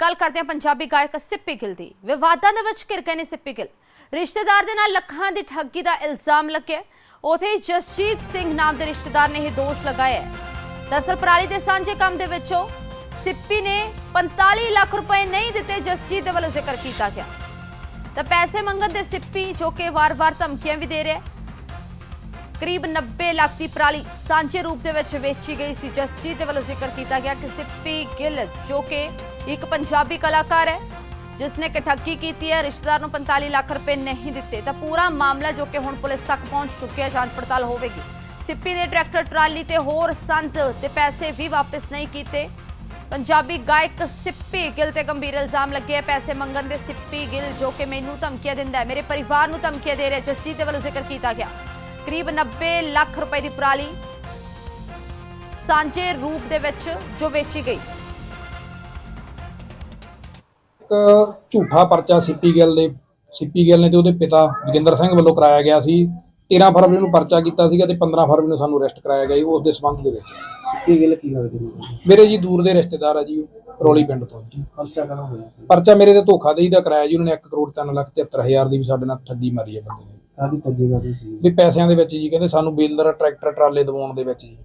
ਗੱਲ ਕਰਦੇ ਹਾਂ ਪੰਜਾਬੀ ਗਾਇਕ ਸਿੱਪੀ ਗਿੱਲ ਦੀ। ਵਿਵਾਦਾਂ ਦੇ ਵਿੱਚ ਘਿਰ ਗਏ ਨੇ ਸਿੱਪੀ ਗਿੱਲ। ਰਿਸ਼ਤੇਦਾਰ ਦੇ ਨਾਲ ਲੱਖਾਂ ਦੀ ਠੱਗੀ ਦਾ ਇਲਜ਼ਾਮ ਲੱਗਿਆ ਉਥੇ ਜਸਜੀਤ ਸਿੰਘ ਨਾਮ ਦੇ ਰਿਸ਼ਤੇਦਾਰ ਨੇ ਇਹ ਦੋਸ਼ ਲਗਾਇਆ ਹੈ। ਦਰਅਸਲ ਪਰਾਲੀ ਦੇ ਸਾਂਝੇ ਕੰਮ ਦੇ ਵਿੱਚੋਂ ਸਿੱਪੀ ਨੇ 45 ਲੱਖ ਰੁਪਏ ਨਹੀਂ ਦਿੱਤੇ ਜਸਜੀਤ ਦੇ ਵੱਲੋਂ ਜ਼ਿਕਰ ਕੀਤਾ ਗਿਆ। ਤਾਂ ਪੈਸੇ ਮੰਗਣ ਦੇ ਸਿੱਪੀ ਜੋ ਕਿ ਵਾਰ-ਵਾਰ ਧਮਕੀਆਂ ਵੀ ਦੇ ਰਿਹਾ ਕਰੀਬ 90 ਲੱਖ ਦੀ ਪਰਾਲੀ ਸਾਂਝੇ ਰੂਪ ਦੇ ਵਿੱਚ ਵੇਚੀ ਗਈ ਸੀ ਜਸਜੀਤ ਦੇ ਵੱਲੋਂ ਜ਼ਿਕਰ ਕੀਤਾ ਗਿਆ ਕਿ ਸਿੱਪੀ ਗਿੱਲ, ਜੋ ਕਿ ਇੱਕ ਪੰਜਾਬੀ ਕਲਾਕਾਰ ਹੈ ਜਿਸ ਨੇ ਕਿ ਠੱਗੀ ਕੀਤੀ ਹੈ, ਰਿਸ਼ਤੇਦਾਰ ਨੂੰ 45 ਲੱਖ ਰੁਪਏ ਨਹੀਂ ਦਿੱਤੇ, ਤਾਂ ਪੂਰਾ ਮਾਮਲਾ ਜੋ ਕਿ ਹੁਣ ਪੁਲਿਸ ਤੱਕ ਪਹੁੰਚ ਚੁੱਕਿਆ ਜਾਂਚ ਪੜਤਾਲ ਹੋਵੇਗੀ। ਸਿੱਪੀ ਦੇ ਟਰੈਕਟਰ, ਟਰਾਲੀ ਤੇ ਹੋਰ ਸੰਤ ਤੇ ਪੈਸੇ ਵੀ ਵਾਪਸ ਨਹੀਂ ਕੀਤੇ। ਪੰਜਾਬੀ ਗਾਇਕ ਸਿੱਪੀ ਗਿੱਲ ਤੇ ਗੰਭੀਰ ਇਲਜ਼ਾਮ ਲੱਗੇ ਹੈ, ਪੈਸੇ ਮੰਗਣ ਦੇ ਸਿੱਪੀ ਗਿੱਲ ਜੋ ਕਿ ਮੈਨੂੰ ਧਮਕੀਆਂ ਦਿੰਦਾ ਹੈ, ਮੇਰੇ ਪਰਿਵਾਰ ਨੂੰ ਧਮਕੀਆਂ ਦੇ ਰਿਹਾ ਜਸਜੀਤ ਦੇ ਵੱਲੋਂ ਜ਼ਿਕਰ ਕੀਤਾ ਗਿਆ। ਕਰੀਬ 90 ਲੱਖ ਰੁਪਏ ਦੀ ਪਰਾਲੀ ਸਾਂਝੇ ਰੂਪ ਦੇ ਵਿੱਚ ਜੋ ਵੇਚੀ ਗਈ। ਇੱਕ ਝੂਠਾ ਪਰਚਾ ਸਿੱਪੀ ਗਿੱਲ ਦੇ ਸਿੱਪੀ ਗਿੱਲ ਨੇ ਤੇ ਉਹਦੇ ਪਿਤਾ ਜੋਗਿੰਦਰ ਸਿੰਘ ਵੱਲੋਂ ਕਰਾਇਆ ਗਿਆ ਸੀ। 13 ਫਰਵਰੀ ਨੂੰ ਪਰਚਾ ਕੀਤਾ ਸੀਗਾ ਤੇ 15 ਫਰਵਰੀ ਨੂੰ ਸਾਨੂੰ ਅਰੈਸਟ ਕਰਾਇਆ ਗਿਆ ਜੀ ਉਸ ਦੇ ਸਬੰਧ ਦੇ ਵਿੱਚ। ਸਿੱਪੀ ਗਿੱਲ ਕੀ ਲੱਗਦੇ ਨੇ ਮੇਰੇ ਜੀ ਦੂਰ ਦੇ ਰਿਸ਼ਤੇਦਾਰ ਆ ਜੀ ਰੋਲੀ ਪਿੰਡ ਤੋਂ। ਜੀ ਖਰਚਾ ਕਦੋਂ ਹੋਇਆ? ਪਰਚਾ ਮੇਰੇ ਤੇ ਧੋਖਾਦਹੀ ਦਾ ਕਰਾਇਆ ਜੀ ਉਹਨਾਂ ਨੇ 1 ਕਰੋੜ 3 ਲੱਖ 73 ਹਜ਼ਾਰ ਦੀ ਵੀ ਸਾਡੇ ਨਾਲ ਠੱਗੀ ਮਾਰੀ ਹੈ ਬੰਦੇ ਨੇ। ਸੀ? ਵੀ ਪੈਸਿਆਂ ਦੇ ਵਿੱਚ ਜੀ ਕਹਿੰਦੇ ਸਾਨੂੰ ਬੇਲਰ ਟਰੈਕਟਰ ਟਰਾਲੇ ਦਵਾਉਣ ਦੇ ਵਿੱਚ ਜੀ।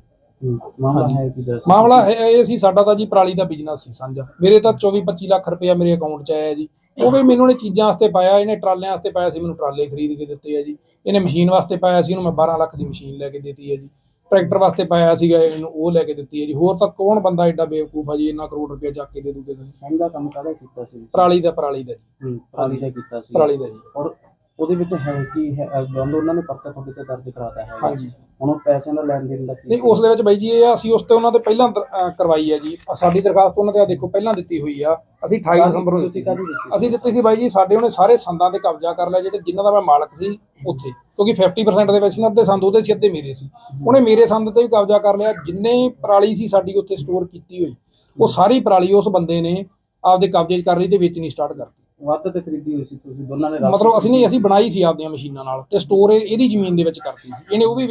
ਹੂੰ, ਮਾਮਲਾ ਹੈ ਕਿ ਦੱਸ ਮਾਮਲਾ ਹੈ ਇਹ ਸੀ ਸਾਡਾ ਤਾਂ ਜੀ ਪਰਾਲੀ ਦਾ ਬਿਜ਼ਨਸ ਸੀ ਸਾਂਝਾ ਮੇਰੇ ਤਾਂ 24 25 ਲੱਖ ਰੁਪਇਆ ਮੇਰੇ ਅਕਾਊਂਟ 'ਚ ਆਇਆ ਜੀ। ਉਹ ਵੀ ਮੈਨੂੰ ਨੇ ਚੀਜ਼ਾਂ ਵਾਸਤੇ ਪਾਇਆ ਇਹਨੇ ਟਰਾਲਿਆਂ ਵਾਸਤੇ ਪਾਇਆ ਸੀ ਮੈਨੂੰ ਟਰਾਲੇ ਖਰੀਦ ਕੇ ਦਿੱਤੇ ਆ ਜੀ। ਇਹਨੇ ਮਸ਼ੀਨ ਵਾਸਤੇ ਪਾਇਆ ਸੀ ਇਹਨੂੰ ਮੈਂ 12 ਲੱਖ ਦੀ ਮਸ਼ੀਨ ਲੈ ਕੇ ਦਿੱਤੀ ਹੈ ਜੀ। ਟਰੈਕਟਰ ਵਾਸਤੇ ਪਾਇਆ ਸੀਗਾ ਇਹਨੂੰ ਉਹ ਲੈ ਕੇ ਦਿੱਤੀ ਹੈ ਜੀ। ਹੋਰ ਤਾਂ ਕੌਣ ਬੰਦਾ ਐਡਾ ਬੇਵਕੂਫ ਆ ਜੀ ਇੰਨਾ ਕਰੋੜ ਰੁਪਇਆ ਚੱਕ ਕੇ ਦੇ ਦੂਗੇ ਸਾਂਝਾ ਕੰਮ ਕਾਹਦਾ ਕੀਤਾ ਸੀ? ਪਰਾਲੀ ਦਾ ਪਰਾਲੀ ਦਾ ਜੀ। ਹੂੰ ਪਰਾਲੀ ਦਾ ਕੀਤਾ ਸੀ। ਪਰਾਲੀ ਦਾ ਜੀ। ਔਰ ਉਹਦੇ ਵਿੱਚ ਹੈ ਕੀ ਹੈ ਬੰਦ ਉਹਨਾਂ ਨੇ ਪਰਚਾ ਤੁਹਾਡੇ ਤੇ ਦਰਜ ਕਰਾਤਾ ਹੈ। ਹਾਂਜੀ। ਹੁਣ ਉਹ ਪੈਸਿਆਂ ਦਾ ਲੈਣ ਦੇਣ ਦਾ ਕੀ ਨਹੀਂ ਉਸ ਦੇ ਵਿੱਚ ਬਾਈ ਜੀ ਇਹ ਆ ਅਸੀਂ ਉਸ ਤੇ ਉਹਨਾਂ ਤੇ ਪਹਿਲਾਂ ਦਰ- ਅਹ ਕਰਵਾਈ ਹੈ ਜੀ। ਸਾਡੀ ਦਰਖਾਸਤ ਉਹਨਾਂ ਤੇ ਆ ਦੇਖੋ ਪਹਿਲਾਂ ਦਿੱਤੀ ਹੋਈ ਆ। ਅਸੀਂ 28 ਦਸੰਬਰ ਨੂੰ ਦਿੱਤੀ ਤੁਸੀਂ ਕਾਹਦੀ ਦਿੱਤੀ ਅਸੀਂ ਦਿੱਤੀ ਸੀ ਬਾਈ ਜੀ ਸਾਡੇ ਉਹਨੇ ਸਾਰੇ ਸੰਦਾਂ ਤੇ ਕਬਜ਼ਾ ਕਰ ਲਿਆ ਜਿਹੜੇ ਜਿਨ੍ਹਾਂ ਦਾ ਮੈਂ ਮਾਲਕ ਸੀ ਉੱਥੇ। ਕਿਉਂਕਿ 50% ਦੇ ਵਿੱਚ ਨਾ ਅੱਧੇ ਸੰਦ ਉਹਦੇ ਸੀ ਅੱਧੇ ਮੇਰੇ ਸੀ। ਉਹਨੇ ਮੇਰੇ ਸੰਦ ਤੇ ਵੀ ਕਬਜ਼ਾ ਕਰ ਲਿਆ। ਜਿੰਨੇ ਪਰਾਲੀ ਸੀ ਸਾਡੀ ਉੱਥੇ ਸਟੋਰ ਕੀਤੀ ਹੋਈ ਉਹ ਸਾਰੀ ਪਰਾਲੀ ਉਸ ਬੰਦੇ ਨੇ ਆਪਦੇ ਕਬਜ਼ੇ 'ਚ ਕਰ ਲਈ ਤੇ ਵੇਚਣੀ ਸਟਾਰਟ ਕਰਤੀ। ਵੱਧ ਤੇ ਖਰੀਦੀ ਹੋਈ ਸੀ ਤੁਸੀਂ ਦੋਨਾਂ ਨੇ ਰਲ ਮਤਲਬ ਅਸੀਂ ਨਹੀਂ ਅਸੀਂ ਬਣਾਈ ਸੀ ਆਪਦੀਆਂ ਮਸ਼ੀਨਾਂ ਨਾਲ ਤੇ ਸਟੋਰ ਇਹਦੀ ਜ਼ਮੀਨ ਦੇ ਵਿੱਚ ਕਰਤੀ ਸੀ। ਇਹਨੇ ਉਹ ਵੀ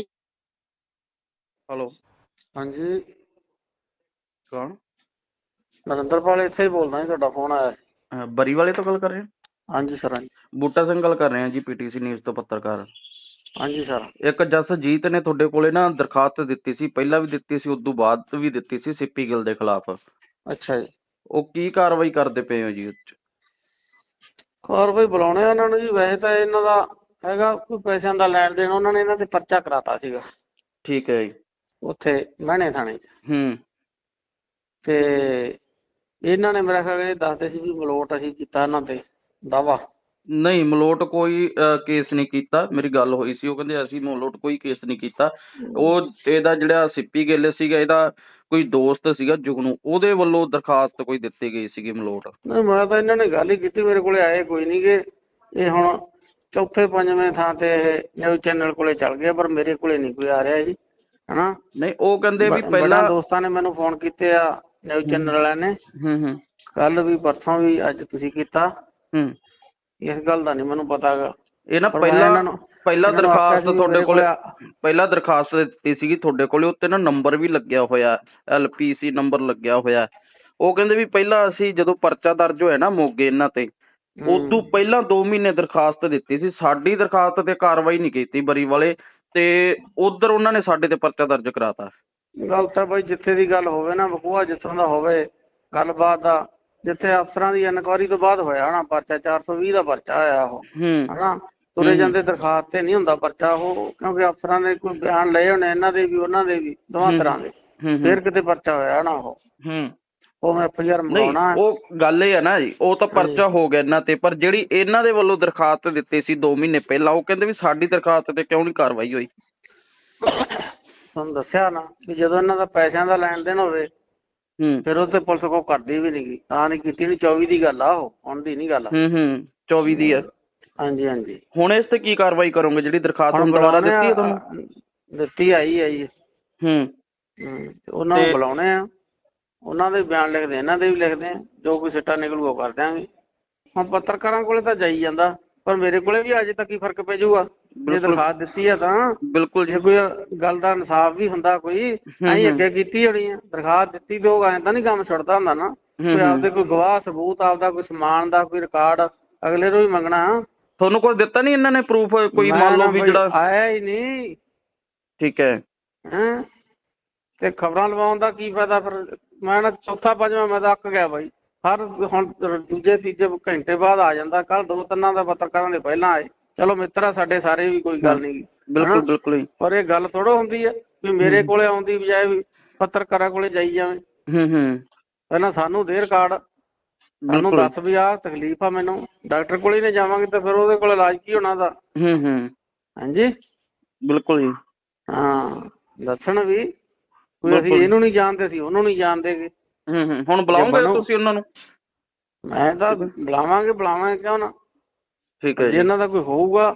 ਹੈਲੋ ਹਾਂਜੀ। ਕੌਣ? ਨਰਿੰਦਰਪਾਲ ਇੱਥੇ ਹੀ ਬੋਲਦਾ ਜੀ ਤੁਹਾਡਾ ਫੋਨ ਆਇਆ। ਹੈ। ਅਹ ਬਰੀ ਵਾਲੇ ਤੋਂ ਗੱਲ ਕਰ ਰਹੇ ਹੋ? ਹਾਂਜੀ ਸਰ ਹਾਂਜੀ। ਬੂਟਾ ਸਿੰਘ ਗੱਲ ਕਰ ਰਹੇ ਹਾਂ ਜੀ ਪੀਟੀਸੀ ਨਿਊਜ਼ ਤੋਂ ਪੱਤਰਕਾਰ। ਹਾਂਜੀ ਸਰ। ਇੱਕ ਜਸਜੀਤ ਨੇ ਤੁਹਾਡੇ ਕੋਲੇ ਨਾ ਦਰਖਾਸਤ ਦਿੱਤੀ ਸੀ ਪਹਿਲਾਂ ਵੀ ਦਿੱਤੀ ਸੀ ਉਦੋਂ ਬਾਅਦ ਵੀ ਦਿੱਤੀ ਸੀ ਸਿੱਪੀ ਗਿੱਲ ਦੇ ਖਿਲਾਫ। ਅੱਛਾ ਜੀ। ਉਹ ਕੀ ਕਾਰਵਾਈ ਕਰਦੇ ਪਏ ਹੋ ਜੀ ਉਹ 'ਚ? ਕਾਰਵਾਈ ਬੁਲਾਉਣੇ ਆ ਉਹਨਾਂ ਨੂੰ ਜੀ ਵੈਸੇ ਤਾਂ ਇਹਨਾਂ ਦਾ ਹੈਗਾ ਕੋਈ ਪੈਸਿਆਂ ਦਾ ਲੈਣ ਦੇਣ ਉਹਨਾਂ ਨੇ ਇਹਨਾਂ ਤੇ ਪਰਚਾ ਕਰਾਤਾ ਸੀਗਾ। ਠੀਕ ਹੈ ਜੀ। ਉੱਥੇ ਮਹਿਣੇ ਥਾਣੇ 'ਚ। ਹੂੰ। ਤੇ ਇਹਨਾਂ ਨੇ ਮੇਰਾ ਖਿਆਲ ਇਹ ਦੱਸਦੇ ਸੀ ਵੀ ਮਲੋਟ ਅਸੀਂ ਕੀਤਾ ਇਹਨਾਂ ਤੇ ਦਾਵਾ ਨਹੀਂ ਮਲੋਟ ਕੋਈ ਕੇਸ ਨਹੀਂ ਕੀਤਾ। ਮੇਰੀ ਗੱਲ ਹੋਈ ਸੀ ਉਹ ਕਹਿੰਦੇ ਅਸੀਂ ਮਲੋਟ ਕੋਈ ਕੇਸ ਨਹੀਂ ਕੀਤਾ। ਉਹ ਇਹਦਾ ਜਿਹੜਾ ਸਿੱਪੀ ਗਿੱਲ ਸੀਗਾ ਇਹਦਾ ਕੋਈ ਦੋਸਤ ਸੀਗਾ ਜੁਗਨੂ ਉਹਦੇ ਵੱਲੋਂ ਦਰਖਾਸਤ ਕੋਈ ਦਿੱਤੀ ਗਈ ਸੀਗੀ ਮਲੋਟ? ਨਹੀਂ ਮੈਂ ਤਾਂ ਇਹਨਾਂ ਨੇ ਗੱਲ ਹੀ ਕੀਤੀ ਮੇਰੇ ਕੋਲੇ ਆਏ ਕੋਈ ਨਹੀਂ ਗੇ। ਇਹ ਹੁਣ ਚੌਥੇ ਪੰਜਵੇਂ ਥਾਂ ਤੇ ਇਹ ਨਿਊਜ਼ ਚੈਨਲ ਕੋਲੇ ਚੱਲ ਗਿਆ ਪਰ ਮੇਰੇ ਕੋਲੇ ਨਹੀਂ ਕੋਈ ਆ ਰਿਹਾ ਜੀ ਹਨਾ? ਨਹੀਂ ਉਹ ਕਹਿੰਦੇ ਵੀ ਪਹਿਲਾਂ ਦੋਸਤਾਂ ਨੇ ਮੈਨੂੰ ਫੋਨ ਕੀਤੇ ਆ ਨਿਊਜ਼ ਚੈਨਲ ਵਾਲਿਆਂ ਨੇ। ਹੂੰ ਹੂੰ। ਕੱਲ ਵੀ ਪਰਸੋਂ ਵੀ ਅੱਜ ਤੁਸੀਂ ਕੀਤਾ। ਹੂੰ। ਇਸ ਗੱਲ ਦਾ ਨਹੀਂ ਮੈਨੂੰ ਪਤਾਗਾ। ਇਹ ਨਾ ਪਹਿਲਾਂ ਪਹਿਲਾਂ ਦਰਖਾਸਤ ਤੁਹਾਡੇ ਕੋਲੇ ਪਹਿਲਾਂ ਦਰਖਾਸਤ ਦਿੱਤੀ ਸੀਗੀ ਤੁਹਾਡੇ ਕੋਲੇ ਉੱਤੇ ਨਾ ਨੰਬਰ ਵੀ ਲੱਗਿਆ ਹੋਇਆ ਐਲਪੀਸੀ ਨੰਬਰ ਲੱਗਿਆ ਹੋਇਆ। ਉਹ ਕਹਿੰਦੇ ਵੀ ਪਹਿਲਾਂ ਅਸੀਂ ਜਦੋਂ ਪਰਚਾ ਦਰਜ ਹੋਇਆ ਨਾ ਮੋਗੇ ਇਹਨਾਂ ਤੇ ਉਦੋਂ ਪਹਿਲਾਂ 2 ਮਹੀਨੇ ਦਰਖਾਸਤ ਦਿੱਤੀ ਸੀ। ਸਾਡੀ ਦਰਖਾਸਤ ਤੇ ਕਾਰਵਾਈ ਨਹੀਂ ਕੀਤੀ ਬਰੀ ਵਾਲੇ ਤੇ ਉਧਰ ਉਹਨਾਂ ਨੇ ਸਾਡੇ ਤੇ ਪਰਚਾ ਦਰਜ ਕਰਾਤਾ। ਗੱਲ ਤਾਂ ਬਈ ਜਿੱਥੇ ਦੀ ਗੱਲ ਹੋਵੇ ਨਾ ਵਕੂਆ ਜਿੱਥੋਂ ਦਾ ਹੋਵੇ ਗੱਲਬਾਤ ਦਾ ਜਿੱਥੇ ਅਫਸਰਾਂ ਦੀ ਇਨਕੁਆਰੀ ਤੋਂ ਬਾਅਦ ਹੋਇਆ ਹਨਾ ਪਰਚਾ 420 ਦਾ ਪਰਚਾ ਆਇਆ ਉਹ ਹਨਾ? ਤੁਰੇ ਹੂੰ। ਜਾਂਦੇ ਦਰਖਾਸਤ ਤੇ ਨਹੀਂ ਹੁੰਦਾ ਪਰਚਾ ਉਹ ਕਿਉਂਕਿ ਅਫਸਰਾਂ ਨੇ ਕੋਈ ਬਿਆਨ ਲਏ ਹੋਣੇ ਇਹਨਾਂ ਦੇ ਵੀ ਉਹਨਾਂ ਦੇ ਵੀ ਦੋਵਾਂ ਹੂੰ। ਤਰ੍ਹਾਂ ਦੇ। ਹੂੰ ਫਿਰ ਕਿਤੇ ਪਰਚਾ ਹੋਇਆ ਨਾ ਉਹ। ਹੂੰ। ਉਹ ਮੈਂ ਐਫਆਈਆਰ ਨਹੀਂ ਮੰਗਾਉਣਾ ਉਹ ਗੱਲ ਇਹ ਆ ਨਾ ਜੀ ਉਹ ਤਾਂ ਪਰਚਾ ਹੋ ਗਿਆ ਇਹਨਾਂ ਤੇ ਪਰ ਜਿਹੜੀ ਇਹਨਾਂ ਦੇ ਵੱਲੋਂ ਦਰਖਾਸਤ ਦਿੱਤੀ ਸੀ 2 ਮਹੀਨੇ ਪਹਿਲਾਂ ਉਹ ਕਹਿੰਦੇ ਵੀ ਸਾਡੀ ਦਰਖਾਸਤ ਤੇ ਕਿਉਂ ਨਹੀਂ ਕਾਰਵਾਈ ਹੋਈ? ਤੁਹਾਨੂੰ ਦੱਸਿਆ ਨਾ ਕਿ ਜਦੋਂ ਇਹਨਾਂ ਦਾ ਪੈਸਿਆਂ ਦਾ ਲੈਣ ਦੇਣ ਹੋਵੇ ਹੂੰ। ਫਿਰ ਉਹ ਤੇ ਪੁਲਿਸ ਕੋ ਕਰਦੀ ਵੀ ਨਹੀਂਗੀ ਤਾਂ ਨਹੀਂ ਕੀਤੀ ਨਹੀਂ 24 ਦੀ ਗੱਲ ਆ ਉਹ ਹੁਣ ਦੀ ਨਹੀਂ ਗੱਲ ਹੂੰ ਹੂੰ 24 ਦੀ ਆ। ਹਾਂਜੀ ਹਾਂਜੀ। ਹੁਣ ਇਸ ਤੇ ਕੀ ਕਾਰਵਾਈ ਕਰੋਗੇ? ਜਿਹੜੀ ਦਰਖਾਸਤ ਹੁਣ ਦੁਬਾਰਾ ਦਿੱਤੀ ਹੈ ਤੁਹਾਨੂੰ? ਦਿੱਤੀ ਆਈ ਹੈ ਜੀ। ਹੂੰ। ਹੂੰ, ਤੇ ਉਹਨਾਂ ਨੂੰ ਤੇ- ਬੁਲਾਉਣੇ ਆ। ਉਹਨਾਂ ਦੇ ਬਿਆਨ ਲਿਖਦੇ ਇਹਨਾਂ ਦੇ ਵੀ ਲਿਖਦੇ ਆ। ਜੋ ਕੋਈ ਸਿੱਟਾ ਨਿਕਲੂ ਉਹ ਕਰ ਦਿਆਂਗੇ। ਹੁਣ ਪੱਤਰਕਾਰਾਂ ਕੋਲੇ ਤਾਂ ਜਾਈ ਜਾਂਦਾ ਪਰ ਮੇਰੇ ਕੋਲੇ ਵੀ ਅਜੇ ਤੱਕ ਕੀ ਫ਼ਰਕ ਪੈ ਜਾਊਗਾ। ਜੇ ਬਿਲਕੁਲ। ਦਰਖਾਸਤ ਦਿੱਤੀ ਆ ਤਾਂ ਬਿਲਕੁਲ ਜੀ। ਜੇ ਕੋਈ ਗੱਲ ਦਾ ਇਨਸਾਫ ਵੀ ਹੁੰਦਾ ਕੋਈ ਹੂੰ, ਅਸੀਂ ਹੂੰ। ਅੱਗੇ ਕੀਤੀ ਹੋਣੀ ਆ। ਦਰਖਾਸਤ ਦਿੱਤੀ ਤੇ ਉਹ ਐਂ ਤਾਂ ਨਹੀਂ ਕੰਮ ਛੁੱਟਦਾ ਹੁੰਦਾ ਨਾ। ਹੂੰ, ਕੋਈ ਹੂੰ। ਆਪਦੇ ਕੋਈ ਗਵਾਹ ਸਬੂਤ ਆਪਦਾ ਕੋਈ ਸਮਾਨ ਦਾ ਕੋਈ ਰਿਕਾਰਡ ਅਗਲੇ ਨੂੰ ਵੀ ਮੰਗਣਾ। ਤੁਹਾਨੂੰ ਕੁਝ ਦਿੱਤਾ ਨਹੀਂ ਇਹਨਾਂ ਨੇ ਪ੍ਰੂਫ ਕੋਈ ਮੰਨ ਲਓ ਵੀ ਜਿਹੜਾ ਆਇਆ ਹੀ ਨਹੀਂ। ਠੀਕ ਹੈ। ਹੈਂ? ਤੇ ਖਬਰਾਂ ਲਵਾਉਣ ਦਾ ਕੀ ਫਾਇਦਾ ਫਿਰ? ਮੈਂ ਨਾ ਚੌਥਾ ਪੰਜਵਾਂ ਮੈਂ ਤਾਂ ਅੱਕ ਗਿਆ ਬਾਈ। ਹਰ ਹੁਣ ਦੂਜੇ ਤੀਜੇ ਘੰਟੇ ਬਾਅਦ ਆ ਜਾਂਦਾ। ਕੱਲ ਦੋ ਤਿੰਨਾਂ ਦਾ ਪੱਤਰਕਾਰਾਂ ਦੇ ਪਹਿਲਾਂ ਆਏ। ਚਲੋ ਮਿੱਤਰਾ ਸਾਡੇ ਸਾਰੇ ਵੀ ਕੋਈ ਗੱਲ ਨਹੀਂ। ਬਿਲਕੁਲ ਬਿਲਕੁਲ ਪਰ ਇਹ ਗੱਲ ਥੋੜੋ ਹੁੰਦੀ ਹੈ ਵੀ ਮੇਰੇ। ਕੋਲੇ ਆਉਣ ਦੀ ਬਜਾਏ ਵੀ ਪੱਤਰਕਾਰਾਂ ਕੋਲੇ ਜਾਈ ਜਾਵੇਂ। ਹੂੰ ਹੂੰ। ਪਹਿਲਾਂ ਸਾਨੂੰ ਦੇ ਰਿਕਾਰਡ ਬਿਲਕੁਲ। ਦੱਸ ਵੀ ਆਹ ਤਕਲੀਫ ਆ ਮੈਨੂੰ। ਡਾਕਟਰ ਕੋਲੇ ਨਹੀਂ ਜਾਵਾਂਗੇ ਤਾਂ ਫਿਰ ਉਹਦੇ ਕੋਲ ਇਲਾਜ ਕੀ ਹੋਣਾ ਦਾ ਹੂੰ ਹੂੰ। ਹਾਂਜੀ? ਬਿਲਕੁਲ ਜੀ। ਹਾਂ ਦੱਸਣ ਵੀ। ਕੋਈ ਅਸੀਂ। ਇਹਨੂੰ ਨਹੀਂ ਜਾਣਦੇ ਸੀ ਉਹਨੂੰ ਨਹੀਂ ਜਾਣਦੇਗੇ ਹੂੰ ਹੂੰ। ਹੁਣ ਬੁਲਾਓਗੇ ਬਣੋ- ਤੁਸੀਂ ਉਹਨਾਂ ਨੂੰ? ਮੈਂ ਤਾਂ ਬੁਲਾਵਾਂਗੇ ਬੁਲਾਵਾਂਗੇ ਕਿਉਂ ਨਾ? ਠੀਕ ਹੈ ਜੇ ਇਹਨਾਂ ਦਾ ਕੋਈ ਹੋਊਗਾ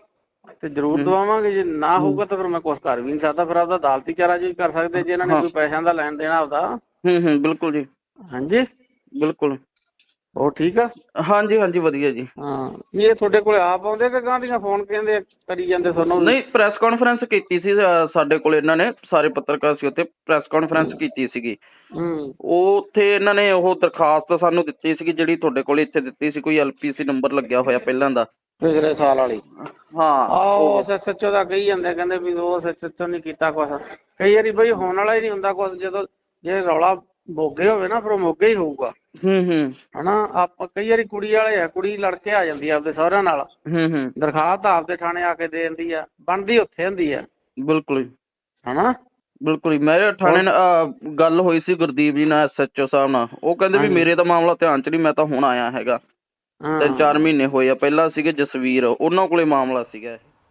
ਤੇ ਜ਼ਰੂਰ ਹੂੰ। ਦਵਾਵਾਂਗੇ। ਜੇ ਨਾ ਹੋਊਗਾ ਤਾਂ ਫਿਰ ਮੈਂ ਕੁਛ ਕਰ ਵੀ ਨਹੀਂ ਸਕਦਾ। ਫਿਰ ਆਪਦਾ ਅਦਾਲਤੀ ਚਾਰਾ ਜੋ ਕਰ ਸਕਦੇ ਜੇ ਇਹਨਾਂ ਨੇ ਹਾਂ। ਕੋਈ ਪੈਸਿਆਂ ਦਾ ਲੈਣ ਦੇਣਾ ਆਪਦਾ। ਹੂੰ ਹੂੰ। ਬਿਲਕੁਲ ਜੀ। ਹਾਂਜੀ? ਬਿਲਕੁਲ। ਉਹ ਠੀਕ ਆ? ਹਾਂਜੀ ਹਾਂਜੀ ਵਧੀਆ ਜੀ। ਹਾਂ ਵੀ ਇਹ ਤੁਹਾਡੇ ਕੋਲੇ ਆਪ ਆਉਂਦੇ ਕਿ ਗਾਂ ਦੀਆਂ ਫੋਨ ਕਹਿੰਦੇ ਕਰੀ ਜਾਂਦੇ ਤੁਹਾਨੂੰ? ਨਹੀਂ ਪ੍ਰੈਸ ਕਾਨਫਰੰਸ ਕੀਤੀ ਸੀ ਅ, ਸਾਡੇ ਕੋਲ ਇਹਨਾਂ ਨੇ ਸਾਰੇ ਪੱਤਰਕਾਰ ਸੀ ਉੱਥੇ ਪ੍ਰੈਸ ਕਾਨਫਰੰਸ ਕੀਤੀ ਸੀਗੀ। ਹੂੰ। ਉਹ ਉੱਥੇ ਇਹਨਾਂ ਨੇ ਉਹ ਦਰਖਾਸਤ ਸਾਨੂੰ ਦਿੱਤੀ ਸੀਗੀ ਜਿਹੜੀ ਤੁਹਾਡੇ ਕੋਲ ਇੱਥੇ ਦਿੱਤੀ ਸੀ ਕੋਈ ਐਲਪੀਸੀ ਨੰਬਰ ਲੱਗਿਆ ਹੋਇਆ ਪਹਿਲਾਂ ਦਾ। ਪਿਛਲੇ ਸਾਲ ਵਾਲੀ। ਹਾਂ ਆਓ ਸੱਚੋ ਦਾ ਕਹੀ ਜਾਂਦੇ ਕਹਿੰਦੇ ਵੀ ਉਹ ਸੱਚੋ ਨਹੀਂ ਕੀਤਾ ਕੁਛ। ਕਈ ਵਾਰੀ ਬਈ ਹੋਣ ਵਾਲਾ ਹੀ ਨਹੀਂ ਹੁੰਦਾ ਕੁਛ ਜਦੋਂ ਜੇ ਰੌਲਾ ਮੋਗੇ ਹੋਵੇ ਨਾ ਫਿਰ ਉਹ ਮੋਗੇ ਹੀ ਹੋਊਗਾ। ਹੂੰ ਹੂੰ। ਹਨਾ ਆਪ ਕਈ ਵਾਰੀ ਕੁੜੀ ਵਾਲੇ ਆ ਕੁੜੀ ਲੜ ਕੇ ਆ ਜਾਂਦੀ ਆ ਆਪਦੇ ਸਹੁਰਿਆਂ ਨਾਲ। ਹੂੰ ਹੂੰ। ਦਰਖਾਸਤ ਆਪਦੇ ਥਾਣੇ ਆ ਕੇ ਦੇ ਦਿੰਦੀ ਆ ਬਣਦੀ ਉੱਥੇ ਹੁੰਦੀ ਆ। ਬਿਲਕੁਲ ਹਨਾ? ਬਿਲਕੁਲ ਮੇਰੇ ਥਾਣੇ ਨਾਲ ਗੱਲ ਹੋਈ ਸੀ ਗੁਰਦੀਪ ਜੀ ਨਾਲ ਐਸਐਚਓ ਸਾਹਿਬ ਨਾਲ। ਉਹ ਕਹਿੰਦੇ ਵੀ ਹਾਂਜੀ। ਮੇਰੇ ਤਾਂ ਮਾਮਲਾ ਧਿਆਨ ਚ ਨਹੀਂ ਮੈਂ ਤਾਂ ਹੁਣ ਆਇਆ ਹੈਗਾ। ਹਾਂ। ਤਿੰਨ ਚਾਰ ਮਹੀਨੇ ਹੋਏ ਆ। ਪਹਿਲਾਂ ਸੀਗੇ ਜਸਵੀਰ। ਉਹਨਾਂ ਕੋਲੇ ਮਾਮਲਾ ਸੀਗਾ ਇਹ।